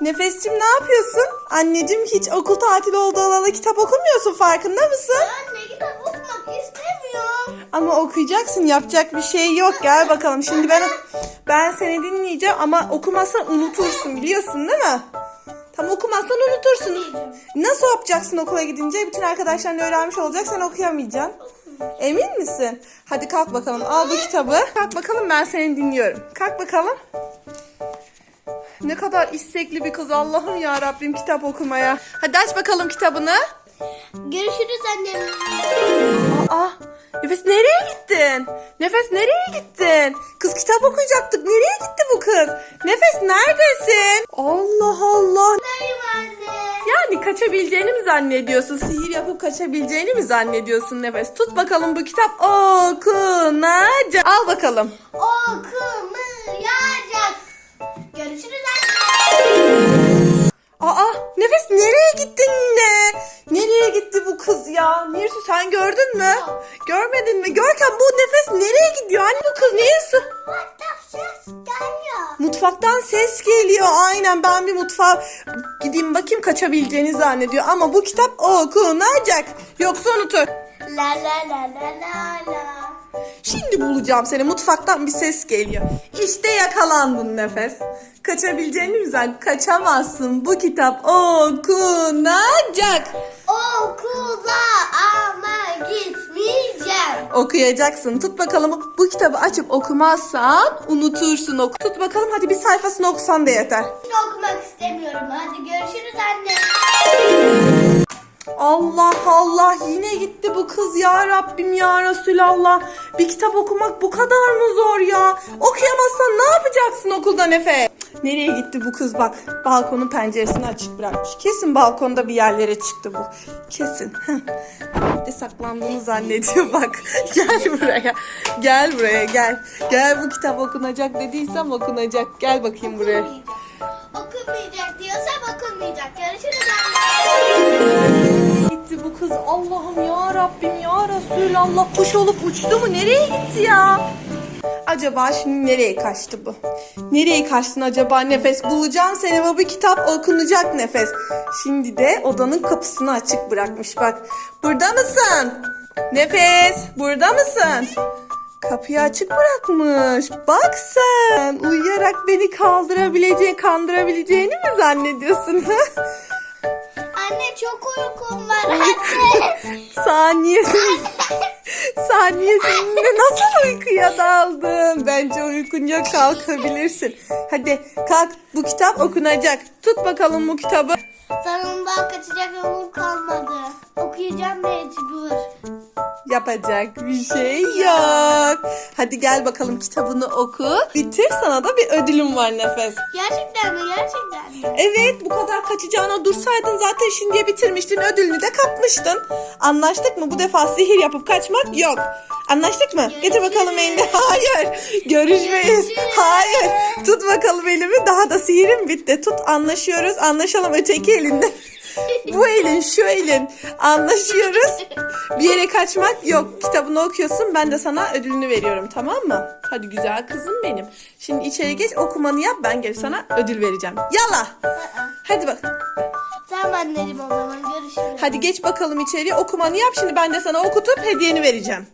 Nefescim ne yapıyorsun? Anneciğim hiç okul tatili olduğu alana kitap okumuyorsun farkında mısın? Anne kitap okumak istemiyorum. Ama okuyacaksın yapacak bir şey yok gel bakalım şimdi ben ben seni dinleyeceğim ama okumazsan unutursun biliyorsun değil mi? Tam okumazsan unutursun. Nasıl yapacaksın okula gidince? Bütün arkadaşların öğrenmiş olacak sen okuyamayacaksın. Emin misin? Hadi kalk bakalım al bu kitabı. Kalk bakalım ben seni dinliyorum. Kalk bakalım. Ne kadar istekli bir kız Allah'ım ya Rabbim kitap okumaya. Hadi aç bakalım kitabını. Görüşürüz annem. Aa, Nefes nereye gittin? Nefes nereye gittin? Kız kitap okuyacaktık. Nereye gitti bu kız? Nefes neredesin? Allah Allah. Yani kaçabileceğini mi zannediyorsun? Sihir yapıp kaçabileceğini mi zannediyorsun Nefes? Tut bakalım bu kitap okunacak. Al bakalım. Okumayacak. Nirsu sen gördün mü? Görmedin mi? Görkem bu Nefes nereye gidiyor? Anne bu kız ses geliyor. Mutfaktan ses geliyor. Aynen ben bir mutfağa gideyim bakayım kaçabileceğini zannediyor. Ama bu kitap okunacak. Yoksa unutur. La la la la la la. Şimdi bulacağım seni. Mutfaktan bir ses geliyor. İşte yakalandın nefes. Kaçabileceğini mi zann? Kaçamazsın. Bu kitap okunacak. Okula Okuyacaksın. Tut bakalım. Bu kitabı açıp okumazsan unutursun. Oku. Tut bakalım hadi bir sayfasını okusan da yeter. Hiç okumak istemiyorum. Hadi görüşürüz anne. Allah Allah yine gitti bu kız ya Rabbim ya Resulallah. Bir kitap okumak bu kadar mı zor ya? Okuyamazsan ne yapacaksın okulda Efe? Nereye gitti bu kız bak balkonun penceresini açık bırakmış. Kesin balkonda bir yerlere çıktı bu. Kesin. de saklandığını zannediyor bak. Gel buraya. Gel buraya gel. Gel bu kitap okunacak dediysem okunacak. Gel bakayım buraya. Okunmayacak diyorsam okunmayacak. Görüşürüz. Gitti bu kız Allah'ım ya Rabbim ya Resulallah kuş olup uçtu mu nereye gitti ya? Acaba şimdi nereye kaçtı bu? Nereye kaçtın acaba nefes? Bulacağım seni bu kitap okunacak nefes. Şimdi de odanın kapısını açık bırakmış bak. Burada mısın? Nefes burada mısın? Kapıyı açık bırakmış. Bak sen uyuyarak beni kaldırabileceğini, kandırabileceğini mi zannediyorsun? Anne çok uykum var anne. Saniyesinde, saniyesinde nasıl uykuya daldın? Bence uykun yok kalkabilirsin. Hadi kalk bu kitap okunacak. Tut bakalım bu kitabı. Sonunda kaçacak yolum kalmadı. Okuyacağım mecbur. Yapacak bir şey yok. Hadi gel bakalım kitabını oku. Bitir sana da bir ödülüm var Nefes. Gerçekten mi? Gerçekten mi? Evet bu kadar kaçacağına dursaydın zaten şimdiye bitirmiştin ödülünü de kapmıştın. Anlaştık mı? Bu defa sihir yapıp kaçmak yok. Anlaştık mı? Getir bakalım elini. Hayır. Görüşmeyiz. Görüşürüz. Hayır. Tut bakalım elimi. Daha da sihirim bitti. Tut anlaşıyoruz. Anlaşalım öteki elinde. Bu elin şu elin. Anlaşıyoruz. Bir yere kaçmak yok. Kitabını okuyorsun. Ben de sana ödülünü veriyorum tamam mı? Hadi güzel kızım benim. Şimdi içeri geç okumanı yap. Ben gelip sana ödül vereceğim. Yala. Hadi bak. Tamam anneciğim o zaman görüşürüz. Hadi geç bakalım içeri okumanı yap. Şimdi ben de sana okutup hediyeni vereceğim.